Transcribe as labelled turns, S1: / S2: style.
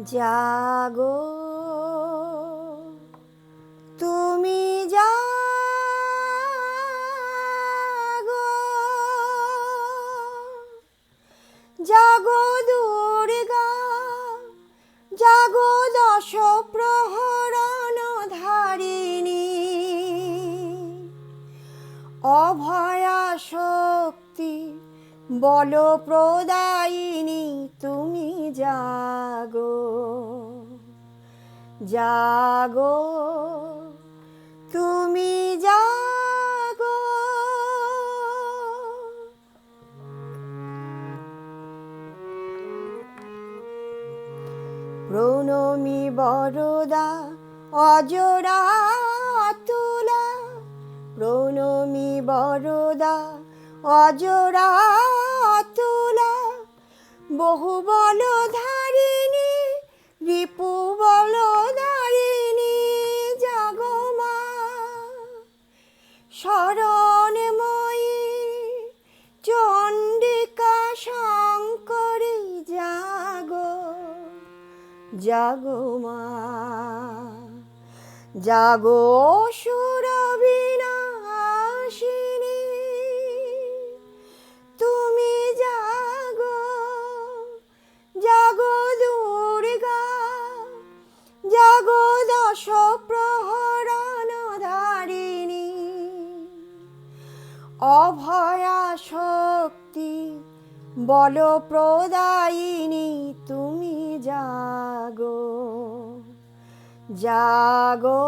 S1: জাগো। তুমি জাগো। জাগো দুর্গা জাগো দশ প্রহরণ ধারিণী। অভয়া শক্তি বল প্রদায়িনী তুমি জাগো জাগো তুমি জাগো। প্রণমী বরদা অজরা তুলা প্রণমী বরদা অজরা বহু বল ধারিণী রিপু বল ধারিণী জাগমা শরণময়ী চণ্ডিকা শঙ্করী, জাগো জাগো মা। জাগো সুরবিনাশিনী অভয়া শক্তি বল প্রদায়িনী তুমি জাগো। জাগো